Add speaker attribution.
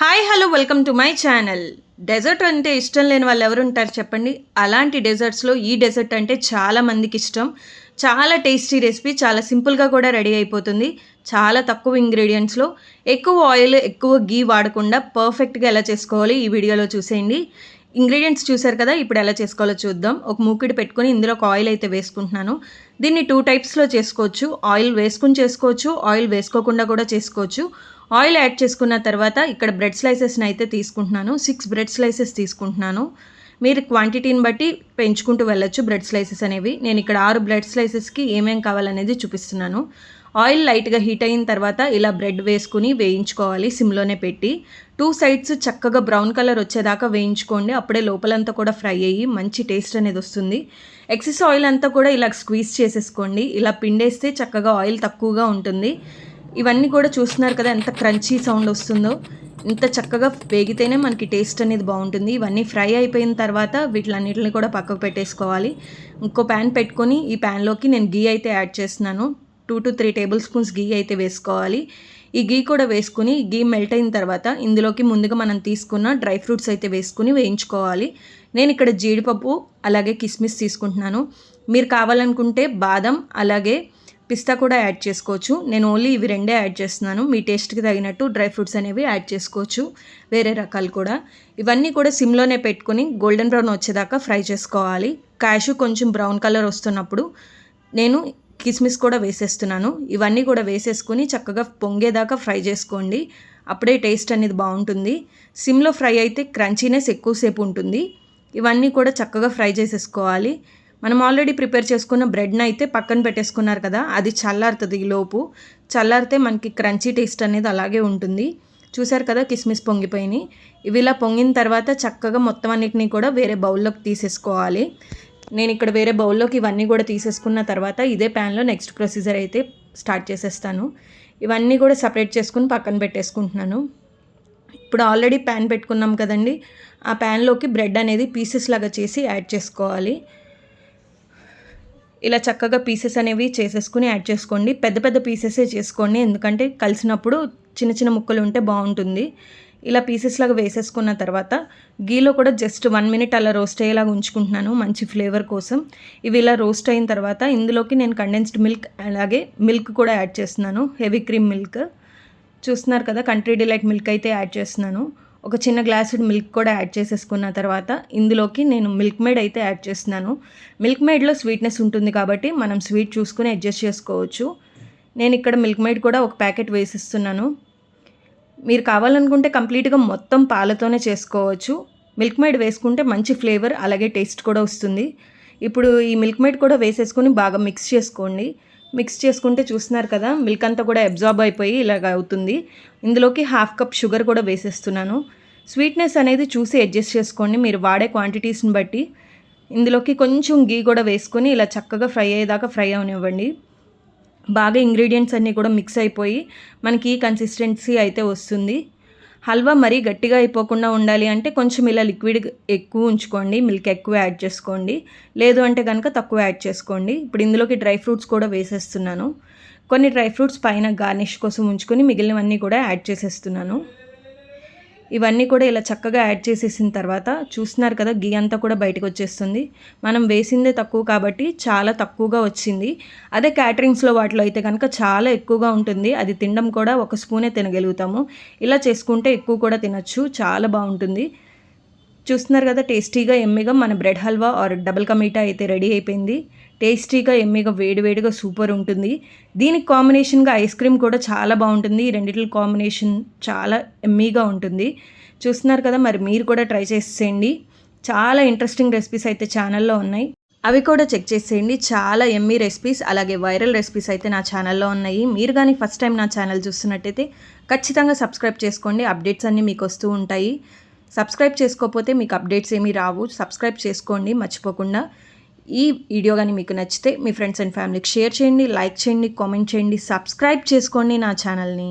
Speaker 1: Hi hello welcome to my channel. Dessert అంటే ఇష్టం లేని వాళ్ళు ఎవరు ఉంటారు చెప్పండి? అలాంటి డెజర్ట్స్లో ఈ డెజర్ట్ అంటే చాలా మందికి ఇష్టం. చాలా టేస్టీ రెసిపీ చాలా సింపుల్గా కూడా రెడీ అయిపోతుంది. చాలా తక్కువ ఇంగ్రీడియంట్స్లో ఎక్కువ ఆయిల్ ఎక్కువ గీ వాడకుండా పర్ఫెక్ట్గా ఎలా చేసుకోవాలి ఈ వీడియోలో చూసేయండి. ఇంగ్రీడియంట్స్ చూసారు కదా ఇప్పుడు ఎలా చేసుకోవాలో చూద్దాం. ఒక మూకిడి పెట్టుకొని ఇందులో ఒక ఆయిల్ అయితే వేసుకుంటున్నాను. దీన్ని టూ టైప్స్లో చేసుకోవచ్చు. ఆయిల్ వేసుకుని చేసుకోవచ్చు ఆయిల్ వేసుకోకుండా కూడా చేసుకోవచ్చు. ఆయిల్ యాడ్ చేసుకున్న తర్వాత ఇక్కడ బ్రెడ్ స్లైసెస్ని అయితే తీసుకుంటున్నాను. సిక్స్ బ్రెడ్ స్లైసెస్ తీసుకుంటున్నాను. మీరు క్వాంటిటీని బట్టి పెంచుకుంటూ వెళ్ళొచ్చు బ్రెడ్ స్లైసెస్ అనేవి. నేను ఇక్కడ ఆరు బ్రెడ్ స్లైసెస్కి ఏమేమి కావాలనేది చూపిస్తున్నాను. ఆయిల్ లైట్గా హీట్ అయిన తర్వాత ఇలా బ్రెడ్ వేసుకుని వేయించుకోవాలి సిమ్లోనే పెట్టి. టూ సైడ్స్ చక్కగా బ్రౌన్ కలర్ వచ్చేదాకా వేయించుకోండి. అప్పుడే లోపలంతా కూడా ఫ్రై అయ్యి మంచి టేస్ట్ అనేది వస్తుంది. ఎక్సెస్ ఆయిల్ అంతా కూడా ఇలా స్క్వీజ్ చేసేసుకోండి. ఇలా పిండేస్తే చక్కగా ఆయిల్ తక్కువగా ఉంటుంది. ఇవన్నీ కూడా చూస్తున్నారు కదా ఎంత క్రంచీ సౌండ్ వస్తుందో. ఇంత చక్కగా వేగితేనే మనకి టేస్ట్ అనేది బాగుంటుంది. ఇవన్నీ ఫ్రై అయిపోయిన తర్వాత వీటిలన్నిటిని కూడా పక్కకు పెట్టేసుకోవాలి. ఇంకో ప్యాన్ పెట్టుకొని ఈ ప్యాన్లోకి నేను గీ అయితే యాడ్ చేస్తున్నాను. Two to three tablespoons ghee అయితే వేసుకోవాలి. ఈ గీ కూడా వేసుకుని గీ మెల్ట్ అయిన తర్వాత ఇందులోకి ముందుగా మనం తీసుకున్న డ్రై ఫ్రూట్స్ అయితే వేసుకుని వేయించుకోవాలి. నేను ఇక్కడ జీడిపప్పు అలాగే కిస్మిస్ తీసుకుంటున్నాను. మీరు కావాలనుకుంటే బాదం అలాగే పిస్తా కూడా యాడ్ చేసుకోవచ్చు. నేను ఓన్లీ ఇవి రెండే యాడ్ చేస్తున్నాను. మీ టేస్ట్కి తగినట్టు డ్రై ఫ్రూట్స్ అనేవి యాడ్ చేసుకోవచ్చు. వేరే రకాలు కూడా. ఇవన్నీ కూడా సిమ్లోనే పెట్టుకొని గోల్డెన్ బ్రౌన్ వచ్చేదాకా ఫ్రై చేసుకోవాలి. క్యాషు కొంచెం బ్రౌన్ కలర్ వస్తున్నప్పుడు నేను కిస్మిస్ కూడా వేసేస్తున్నాను. ఇవన్నీ కూడా వేసేసుకొని చక్కగా పొంగేదాకా ఫ్రై చేసుకోండి. అప్పుడే టేస్ట్ అనేది బాగుంటుంది. సిమ్లో ఫ్రై అయితే క్రంచీనెస్ ఎక్కువసేపు ఉంటుంది. ఇవన్నీ కూడా చక్కగా ఫ్రై చేసేసుకోవాలి. మనం ఆల్రెడీ ప్రిపేర్ చేసుకున్న బ్రెడ్ని అయితే పక్కన పెట్టేసుకున్నారు కదా అది చల్లారుతుంది ఈ లోపు. చల్లారితే మనకి క్రంచీ టేస్ట్ అనేది అలాగే ఉంటుంది. చూసారు కదా కిస్మిస్ పొంగిపోయినాయి ఇవి ఇలా పొంగిన తర్వాత చక్కగా మొత్తం అన్నిటినీ కూడా వేరే బౌల్లోకి తీసేసుకోవాలి. నేను ఇక్కడ వేరే బౌల్లోకి ఇవన్నీ కూడా తీసేసుకున్న తర్వాత ఇదే ప్యాన్లో నెక్స్ట్ ప్రొసీజర్ అయితే స్టార్ట్ చేసేస్తాను. ఇవన్నీ కూడా సపరేట్ చేసుకుని పక్కన పెట్టేసుకుంటున్నాను. ఇప్పుడు ఆల్రెడీ ప్యాన్ పెట్టుకున్నాం కదండి ఆ ప్యాన్లోకి బ్రెడ్ అనేది పీసెస్ లాగా చేసి యాడ్ చేసుకోవాలి. ఇలా చక్కగా పీసెస్ అనేవి చేసేసుకుని యాడ్ చేసుకోండి. పెద్ద పెద్ద పీసెసే చేసుకోండి ఎందుకంటే కలిసినప్పుడు చిన్న చిన్న ముక్కలు ఉంటే బాగుంటుంది. ఇలా పీసెస్ లాగా వేసేసుకున్న తర్వాత గీలో కూడా జస్ట్ వన్ మినిట్ అలా రోస్ట్ అయ్యేలాగా ఉంచుకుంటున్నాను మంచి ఫ్లేవర్ కోసం. ఇవి ఇలా రోస్ట్ అయిన తర్వాత ఇందులోకి నేను కండెన్స్డ్ మిల్క్ అలాగే మిల్క్ కూడా యాడ్ చేస్తున్నాను హెవీ క్రీమ్ మిల్క్ చూస్తున్నారు కదా కంట్రీ డిలైట్ మిల్క్ అయితే యాడ్ చేస్తున్నాను. ఒక చిన్న గ్లాసుడ్ మిల్క్ కూడా యాడ్ చేసేసుకున్న తర్వాత ఇందులోకి నేను మిల్క్ మేడ్ అయితే యాడ్ చేస్తున్నాను. మిల్క్ మేడ్లో స్వీట్నెస్ ఉంటుంది కాబట్టి మనం స్వీట్ చూసుకుని అడ్జస్ట్ చేసుకోవచ్చు. నేను ఇక్కడ మిల్క్ మేడ్ కూడా ఒక ప్యాకెట్ వేసిస్తున్నాను. మీరు కావాలనుకుంటే కంప్లీట్గా మొత్తం పాలతోనే చేసుకోవచ్చు. మిల్క్ మేడ్ వేసుకుంటే మంచి ఫ్లేవర్ అలాగే టేస్ట్ కూడా వస్తుంది. ఇప్పుడు ఈ మిల్క్ మేడ్ కూడా వేసేసుకొని బాగా మిక్స్ చేసుకోండి. మిక్స్ చేసుకుంటే చూస్తున్నారు కదా మిల్క్ అంతా కూడా అబ్జార్బ్ అయిపోయి ఇలాగ అవుతుంది. ఇందులోకి హాఫ్ కప్ షుగర్ కూడా వేసేస్తున్నాను. స్వీట్నెస్ అనేది చూసి అడ్జస్ట్ చేసుకోండి. మీరు వాడే క్వాంటిటీస్ని బట్టి ఇందులోకి కొంచెం గీ కూడా వేసుకొని ఇలా చక్కగా ఫ్రై అయ్యేదాకా ఫ్రై అవనివ్వండి. బాగా ఇంగ్రీడియంట్స్ అన్నీ కూడా మిక్స్ అయిపోయి మనకి కన్సిస్టెన్సీ అయితే వస్తుంది. హల్వా మరీ గట్టిగా అయిపోకుండా ఉండాలి అంటే కొంచెం ఇలా లిక్విడ్ ఎక్కువ ఉంచుకోండి మిల్క్ ఎక్కువ యాడ్ చేసుకోండి. లేదు అంటే కనుక తక్కువ యాడ్ చేసుకోండి. ఇప్పుడు ఇందులోకి డ్రై ఫ్రూట్స్ కూడా వేసేస్తున్నాను. కొన్ని డ్రై ఫ్రూట్స్ పైన గార్నిష్ కోసం ఉంచుకొని మిగిలినవన్నీ కూడా యాడ్ చేసేస్తున్నాను. ఇవన్నీ కూడా ఇలా చక్కగా యాడ్ చేసేసిన తర్వాత చూస్తున్నారు కదా గీ అంతా కూడా బయటకు వచ్చేస్తుంది మనం వేసిందే తక్కువ కాబట్టి చాలా తక్కువగా వచ్చింది. అదే క్యాటరింగ్స్లో వాటిలో అయితే కనుక చాలా ఎక్కువగా ఉంటుంది. అది తినడం కూడా ఒక స్పూనే తినగలుగుతాము. ఇలా చేసుకుంటే ఎక్కువ కూడా తినచ్చు. చాలా బాగుంటుంది. చూస్తున్నారు కదా టేస్టీగా ఎమ్మిగా మన బ్రెడ్ హల్వా ఆర్ డబుల్ కమీటా అయితే రెడీ అయిపోయింది. టేస్టీగా ఎమ్మిగా వేడివేడిగా సూపర్ ఉంటుంది. దీనికి కాంబినేషన్గా ఐస్ క్రీమ్ కూడా చాలా బాగుంటుంది. ఈ రెండింటి కాంబినేషన్ చాలా ఎమ్మీగా ఉంటుంది. చూస్తున్నారు కదా మరి మీరు కూడా ట్రై చేసేయండి. చాలా ఇంట్రెస్టింగ్ రెసిపీస్ అయితే ఛానల్లో ఉన్నాయి. అవి కూడా చెక్ చేసేయండి. చాలా ఎమ్మీ రెసిపీస్ అలాగే వైరల్ రెసిపీస్ అయితే నా ఛానల్లో ఉన్నాయి. మీరు కానీ ఫస్ట్ టైం నా ఛానల్ చూస్తున్నట్టయితే ఖచ్చితంగా సబ్స్క్రైబ్ చేసుకోండి. అప్డేట్స్ అన్నీ మీకు వస్తూ ఉంటాయి. సబ్స్క్రైబ్ చేసుకోకపోతే మీకు అప్డేట్స్ ఏమీ రావు. సబ్స్క్రైబ్ చేసుకోండి మర్చిపోకుండా. ఈ వీడియో కానీ మీకు నచ్చితే మీ ఫ్రెండ్స్ అండ్ ఫ్యామిలీకి షేర్ చేయండి లైక్ చేయండి కామెంట్ చేయండి సబ్స్క్రైబ్ చేసుకోండి నా ఛానల్ని